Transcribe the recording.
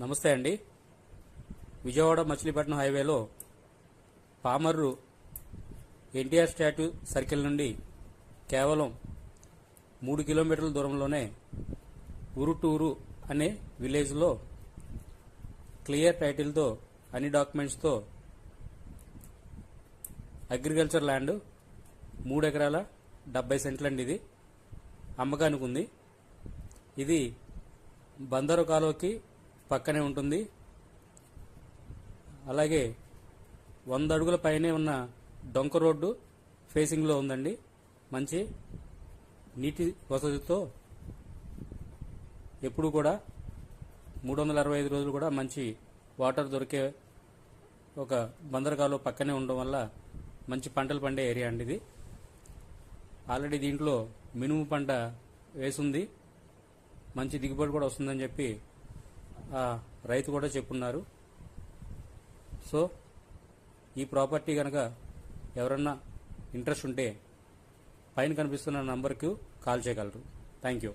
నమస్తే అండి. విజయవాడ మచిలీపట్నం హైవేలో పామర్రు ఎన్టీఆర్ స్టాట్యూ సర్కిల్ నుండి కేవలం మూడు కిలోమీటర్ల దూరంలోనే ఉరుటూరు అనే విలేజ్లో క్లియర్ టైటిల్తో అన్ని డాక్యుమెంట్స్తో అగ్రికల్చర్ ల్యాండ్ మూడు ఎకరాల డెబ్బై సెంట్లండి ఇది. అమ్మకానికి ఉంది. ఇది బందరు కాలువకి పక్కనే ఉంటుంది. అలాగే వంద అడుగుల పైనే ఉన్న డొంక రోడ్డు ఫేసింగ్లో ఉందండి. మంచి నీటి వసతితో ఎప్పుడు కూడా మూడు వందల అరవై ఐదు రోజులు కూడా మంచి వాటర్ దొరికే ఒక బందరకాలు పక్కనే ఉండడం వల్ల మంచి పంటలు పండే ఏరియా అండి ఇది. ఆల్రెడీ దీంట్లో మినుము పంట వేసింది. మంచి దిగుబడి కూడా వస్తుందని చెప్పి రైతు కూడా చెప్పున్నారు. సో ఈ ప్రాపర్టీ కనుక ఎవరన్నా ఇంట్రెస్ట్ ఉంటే పైన కనిపిస్తున్న నంబర్కు కాల్ చేయగలరు. Thank you.